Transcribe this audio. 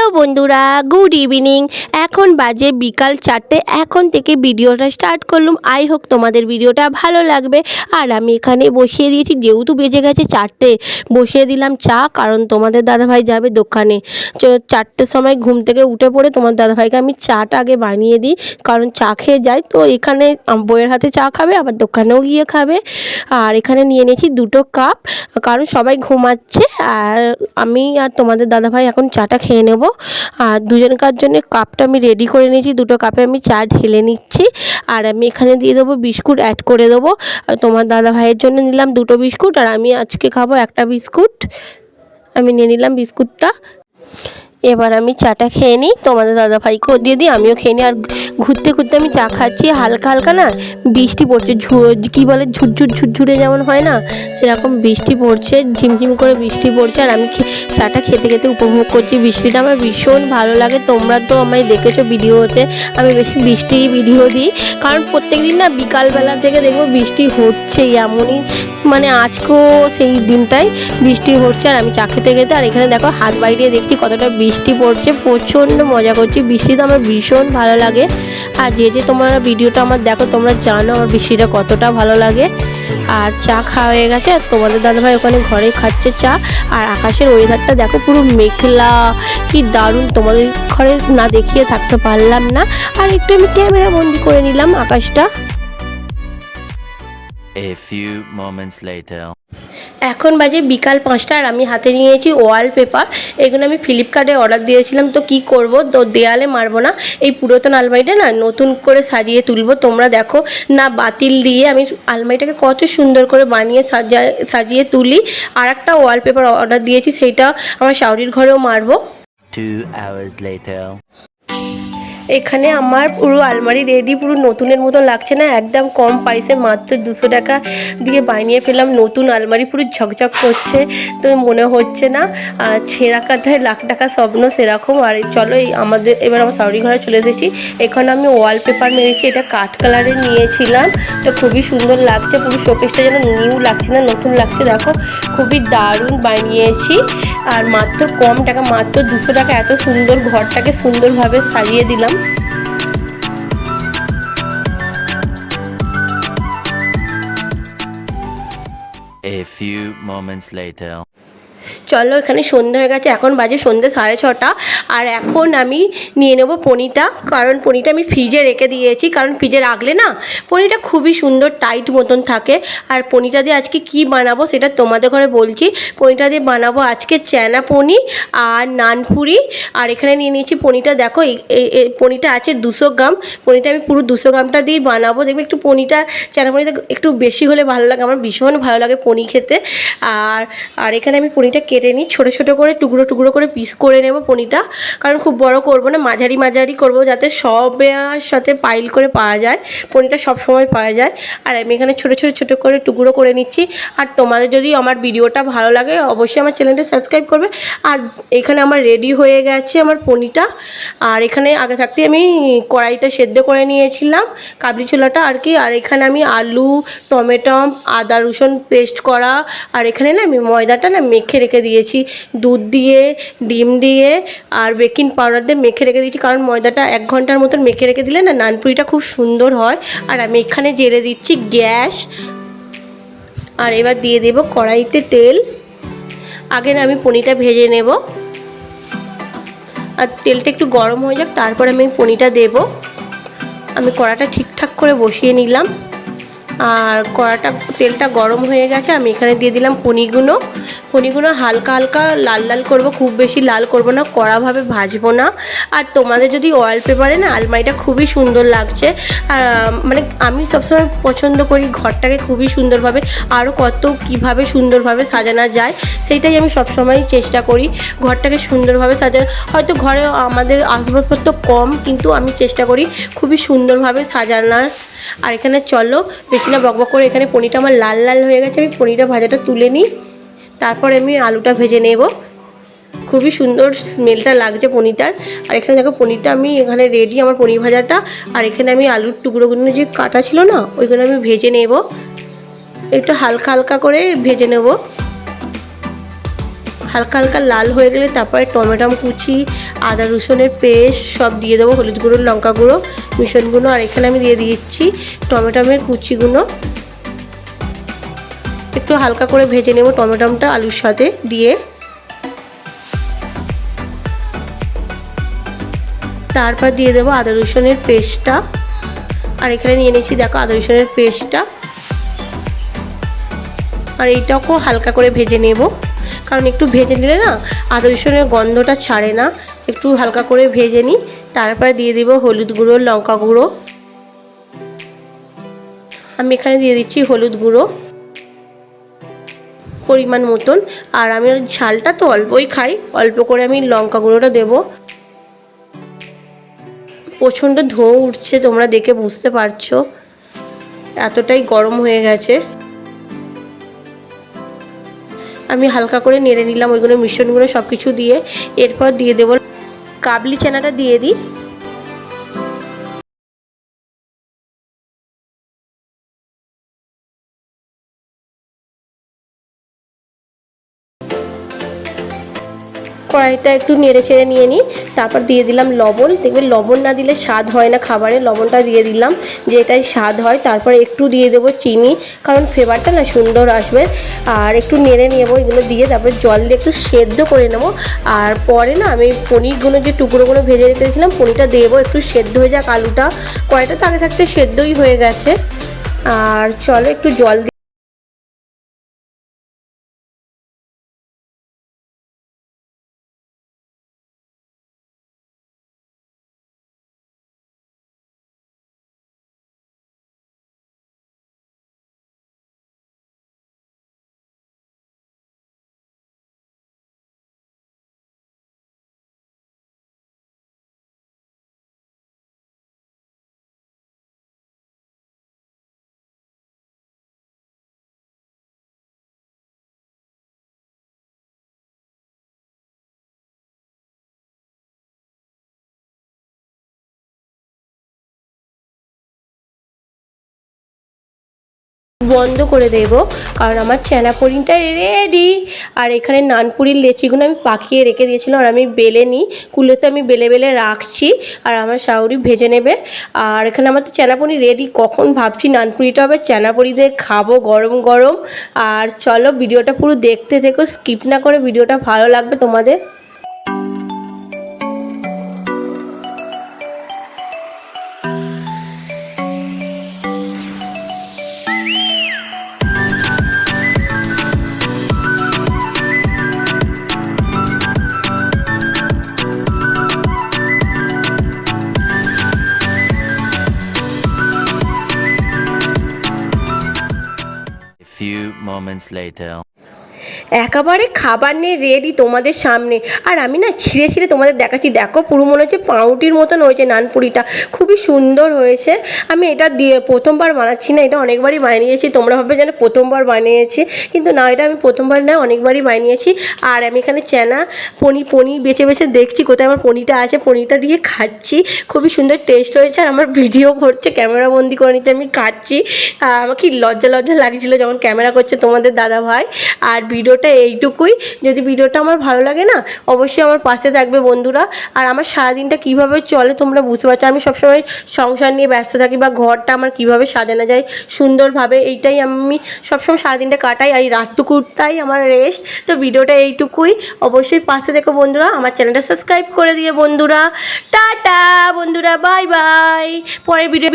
Hello বন্ধুরা good evening. এখন বাজে বিকাল চারটে, এখন থেকে ভিডিওটা স্টার্ট করলাম। আই হোক তোমাদের ভিডিওটা ভালো লাগবে। আর আমি এখানে বসিয়ে দিয়েছি, যেহেতু বেজে গেছে চারটে, বসিয়ে দিলাম চা, কারণ তোমাদের দাদাভাই যাবে দোকানে। চারটের সময় ঘুম থেকে উঠে পড়ে তোমার দাদাভাইকে আমি চাটা আগে বানিয়ে দিই, কারণ চা খেয়ে যায়। তো এখানে বইয়ের হাতে চা খাবে, আবার দোকানেও গিয়ে খাবে। আর এখানে নিয়ে নিয়েছি দুটো কাপ, কারণ সবাই ঘুমাচ্ছে। আর আমি আর তোমাদের দাদাভাই এখন চাটা খেয়ে নেব। আর দুজনকার জন্য কাপটা আমি রেডি করে নিয়েছি। দুটো কাপে আমি চা ঢেলে নিচ্ছি। আর আমি এখানে দিয়ে দেবো বিস্কুট অ্যাড করে দেবো। আর তোমার দাদাভাইয়ের জন্য নিলাম দুটো বিস্কুট। আর আমি আজকে খাব একটা বিস্কুট। আমি নিয়ে নিলাম বিস্কুটটা। এবার আমি চাটা খেয়ে নিই। তোমাদের দাদাভাইকেও দিয়ে দিই, আমিও খেয়ে নিই। আর ঘুরতে ঘুরতে আমি চা খাচ্ছি, হালকা হালকা না বৃষ্টি পড়ছে কী বলে, ঝুরঝুর, ঝুরঝুরে যেমন হয় না, সেরকম বৃষ্টি পড়ছে, ঝিমঝিম করে বৃষ্টি পড়ছে। আর আমি চাটা খেতে খেতে উপভোগ করছি বৃষ্টিটা, আমার ভীষণ ভালো লাগে। তোমরা তো আমায় দেখেছ ভিডিওতে, আমি বেশি বৃষ্টি ভিডিও দিই। কারণ প্রত্যেক দিন না বিকালবেলা থেকে দেখব বৃষ্টি হচ্ছে এমনই মানে আজকেও সেই দিনটাই বৃষ্টি হচ্ছে আর আমি চা খেতে খেতে আর এখানে দেখো হাত বাইরে দেখছি কতটা বৃষ্টি পড়ছে, প্রচণ্ড মজা করছি। বৃষ্টি তো আমার ভীষণ ভালো লাগে। আর যে যে তোমরা ভিডিওটা আমার দেখো, তোমরা জানো আমার বৃষ্টিটা কতটা ভালো লাগে। আর চা খাওয়া হয়ে গেছে আর তোমাদের দাদাভাই ওখানে ঘরে খাচ্ছে চা। আর আকাশের ওয়েদারটা দেখো পুরো মেঘলা। কি দারুণ, তোমাদের ঘরে না দেখিয়ে থাকতে পারলাম না। আর একটু আমি ক্যামেরা বন্দি করে নিলাম আকাশটা। A few moments later. এখন বাজে বিকাল পাঁচটা আর আমি হাতে নিয়েছি ওয়ালপেপার এগুলো আমি ফ্লিপকার্টে অর্ডার দিয়েছিলাম তো কি করব? তো দেয়ালে মারবো না। এই পুরাতন আলমারিটা না নতুন করে সাজিয়ে তুলবো। তোমরা দেখো না বাতিল দিয়ে আমি আলমারিটাকে কত সুন্দর করে বানিয়ে সাজা সাজিয়ে তুলি। আর একটা ওয়ালপেপার অর্ডার দিয়েছি সেইটা আমার শাওরির ঘরেও মারবো। Two hours later. এখানে আমার পুরো আলমারি রেডি পুরো নতুনের মতো লাগছে না, একদম কম প্রাইসে মাত্র দুশো টাকা দিয়ে বানিয়ে ফেলাম নতুন আলমারি পুরো ঝকঝক করছে, তো মনে হচ্ছে না ছেঁড়া কাঁথায় লাখ টাকা স্বপ্ন সেরকম। আর চলো এই আমাদের, এবার আমার সাউরি ঘরে চলে এসেছি। এখানে আমি ওয়ালপেপার মেরেছি, এটা কাঠ কালারের নিয়েছিলাম। তো খুবই সুন্দর লাগছে, পুরো শোকেসটা যেন নিউ লাগছে না, নতুন লাগছে। দেখো, খুবই দারুণ বানিয়েছি। আর মাত্র কম টাকা, মাত্র দুশো টাকা, এত সুন্দর ঘরটাকে সুন্দরভাবে সাজিয়ে দিলাম A few moments later. চলো এখানে সন্ধে হয়ে গেছে, এখন বাজে সন্ধে সাড়ে ছটা। আর এখন আমি নিয়ে নেব পনিটা কারণ পনিটা আমি ফ্রিজে রেখে দিয়েছি, কারণ ফ্রিজে রাখলে না পনিটা খুবই সুন্দর টাইট মতন থাকে। আর পনিটা দিয়ে আজকে কি বানাবো সেটা তোমাদের ঘরে বলছি। পনিটা দিয়ে বানাবো আজকে চ্যানা পনি আর নানপুরি আর এখানে নিয়ে নিয়েছি পনিটা দেখো এই- পনিটা আছে দুশো গ্রাম। পনিটা আমি পুরো দুশো গ্রামটা দিয়েই বানাবো। দেখবে একটু পনিটা চ্যানা পনিটা একটু বেশি হলে ভালো লাগে, আমার ভীষণ ভালো লাগে পনি খেতে। আর আর এখানে আমি পনিটা কেটে নিই, ছোটো ছোটো করে, টুকরো টুকরো করে পিস করে নেব পনিটা কারণ খুব বড় করব না, মাঝারি মাঝারি করব যাতে সবের সাথে পাইল করে পাওয়া যায় পনিটা সব সময় পাওয়া যায়। আর আমি এখানে ছোটো ছোটো ছোটো করে টুকরো করে নিচ্ছি। আর তোমাদের যদি আমার ভিডিওটা ভালো লাগে, অবশ্যই আমার চ্যানেলটা সাবস্ক্রাইব করবে। আর এখানে আমার রেডি হয়ে গেছে আমার পনিটা আর এখানে আগে থাকতে আমি কড়াইটা সেদ্ধ করে নিয়েছিলাম, কাবলি ছোলাটা আর কি। আর এখানে আমি আলু, টমেটো, আদা রসুন পেস্ট করা। আর এখানে না আমি ময়দাটা না মেখে রেখে দিয়েছি। দুধ দিয়ে, ডিম দিয়ে আর বেকিং পাউডার দিয়ে মেখে রেখে দিয়েছি। কারণ ময়দাটা এক ঘণ্টার মতন মেখে রেখে দিলে না নানপুরিটা খুব সুন্দর হয়। আর আমি এখানে জেরে দিচ্ছি গ্যাস। আর এবার দিয়ে দেব কড়াইতে তেল। আগে আমি পনিরটা ভেজে নেব। আর তেলটা একটু গরম হয়ে যাক, তারপর আমি পনিরটা দেব। আমি কড়াটা ঠিকঠাক করে বসিয়ে নিলাম। আর কড়াটা, তেলটা গরম হয়ে গেছে, আমি এখানে দিয়ে দিলাম পনিগুলো পনিগুলো হালকা হালকা লাল লাল করব, খুব বেশি লাল করব না, কড়াভাবে ভাজবো না। আর তোমাদের যদি অয়েল পেপারে না আলমারিটা খুবই সুন্দর লাগছে মানে আমি সবসময় পছন্দ করি ঘরটাকে খুবই সুন্দরভাবে আরও কত কীভাবে সুন্দরভাবে সাজানো যায়, সেইটাই আমি সবসময় চেষ্টা করি ঘরটাকে সুন্দরভাবে সাজানো হয়তো ঘরে আমাদের আসবাবপত্র কম, কিন্তু আমি চেষ্টা করি খুবই সুন্দরভাবে সাজানোর। আর এখানে চলো, বেশি না বকবক করে, এখানে পনিরটা আমার লাল লাল হয়ে গেছে, আমি পনিরটা ভাজাটা তুলে নিই। তারপরে আমি আলুটা ভেজে নেব। খুবই সুন্দর স্মেলটা লাগছে পনিরটার। আর এখানে দেখো, পনিরটা আমি এখানে রেডি আমার পনির ভাজাটা। আর এখানে আমি আলুর টুকরোগুলো যে কাটা ছিল না, ওইগুলো আমি ভেজে নেব। একটু হালকা হালকা করে ভেজে নেব। হালকা হালকা লাল হয়ে গেলে তারপরে টমেটাম কুচি, আদা রসুনের পেস্ট সব দিয়ে দেবো, হলুদ গুঁড়ো, লঙ্কা গুঁড়ো, মিশন গুঁড়ো। আর এখানে আমি দিয়ে দিচ্ছি টমেটামের কুচিগুলো। একটু হালকা করে ভেজে নেব টমেটামটা আলুর সাথে দিয়ে। তারপর দিয়ে দেবো আদা রসুনের পেস্টটা। আর এখানে নিয়ে নিচ্ছি, দেখো, আদা রসুনের পেস্টটা। আর এইটাকেও হালকা করে ভেজে নেব। কারণ একটু ভেজে নিলে না, আদা রসুনের গন্ধটা ছাড়ে না। একটু হালকা করে ভেজে নিই। তারপরে দিয়ে দিব হলুদ গুঁড়ো, লঙ্কা গুঁড়ো। আমি এখানে দিয়ে দিচ্ছি হলুদ গুঁড়ো। পরিমাণ মতন। আর আমি ঝালটা তো অল্পই খাই, অল্প করে আমি লঙ্কা গুঁড়োটা দেবো। প্রচণ্ড ধোঁ উঠছে, তোমরা দেখে বুঝতে পারছ। এতটাই গরম হয়ে গেছে। আমি হালকা করে নেড়ে নিলাম ওইগুলো মিশ্রণগুলো সব কিছু দিয়ে। এরপর দিয়ে দেবো কাবলি চানাটা দিয়ে দিই। কড়াইটা একটু নেড়ে চেড়ে নিয়ে নিই। তারপর দিয়ে দিলাম লবণ। দেখবে লবণ না দিলে স্বাদ হয় না খাবারে। লবণটা দিয়ে দিলাম যে এটাই স্বাদ হয়। তারপরে একটু দিয়ে দেবো চিনি, কারণ ফ্লেভারটা না সুন্দর আসবে। আর একটু নেড়ে নেব, এগুলো দিয়ে তারপরে জল দিয়ে একটু সেদ্ধ করে নেব। আর পরে না আমি পনিরগুলো যে টুকরোগুলো ভেজে রেখেছিলাম, পনিরটা দেবো। একটু সেদ্ধ হয়ে যাক আলুটা। কড়াইটা তো আগে থাকতে সেদ্ধই হয়ে গেছে। আর চলো একটু জল বন্ধ করে দেব। কারণ আমার চানা পুরিটা রেডি আর এখানে নানপুরির লেচিগুলো আমি পাকিয়ে রেখে দিয়েছিলাম আর আমি বেলে নিই। কুলোতে আমি বেলে বেলে রাখছি আর আমার শাউরি ভেজে নেবে। আর এখানে আমার তো চানাপুরি রেডি কখন ভাবছি নানপুরিটা হবে চানাপুরি দিয়ে খাব গরম গরম। আর চলো ভিডিওটা পুরো দেখতে থেকো। স্কিপ না করে ভিডিওটা ভালো লাগবে তোমাদের। Moments later. একেবারে খাবার নিয়ে রেডি তোমাদের সামনে। আর আমি না ছিঁড়ে ছিঁড়ে তোমাদের দেখাচ্ছি। দেখো, পুরো মনে হচ্ছে পাউরুটির মতন হয়েছে নানপুরিটা। খুবই সুন্দর হয়েছে। আমি এটা দিয়ে প্রথমবার বানাচ্ছি না, এটা অনেকবারই বানিয়েছি। তোমরা ভাবে যেন প্রথমবার বানিয়েছি। কিন্তু না, এটা আমি প্রথমবার না, অনেকবারই বানিয়েছি। আর আমি এখানে চেনা, পনি পনি বেছে বেছে দেখছি কোথায় আমার পনিটা আছে। পনিটা দিয়ে খাচ্ছি। খুবই সুন্দর টেস্ট হয়েছে। আর আমার ভিডিও করছে ক্যামেরা বন্দি করে নিচ্ছে। আমি খাচ্ছি। আমার কি লজ্জা লজ্জা লাগছিল যখন ক্যামেরা করছে তোমাদের দাদা ভাই আর ভিডিওটা এইটুকুই। যদি ভিডিওটা আমার ভালো লাগে না, অবশ্যই আমার পাশে থাকবে বন্ধুরা। আর আমার সারাদিনটা কীভাবে চলে তোমরা বুঝতে পারছ। আমি সবসময় সংসার নিয়ে ব্যস্ত থাকি বা ঘরটা আমার কীভাবে সাজানো যায় সুন্দরভাবে, এইটাই আমি সবসময় সারাদিনটা কাটাই। আর এই রাতটুকুটাই আমার রেস্ট তো ভিডিওটা এইটুকুই। অবশ্যই পাশে দেখো বন্ধুরা। আমার চ্যানেলটা সাবস্ক্রাইব করে দিয়ে বন্ধুরা। টাটা বন্ধুরা বাই বাই পরের ভিডিও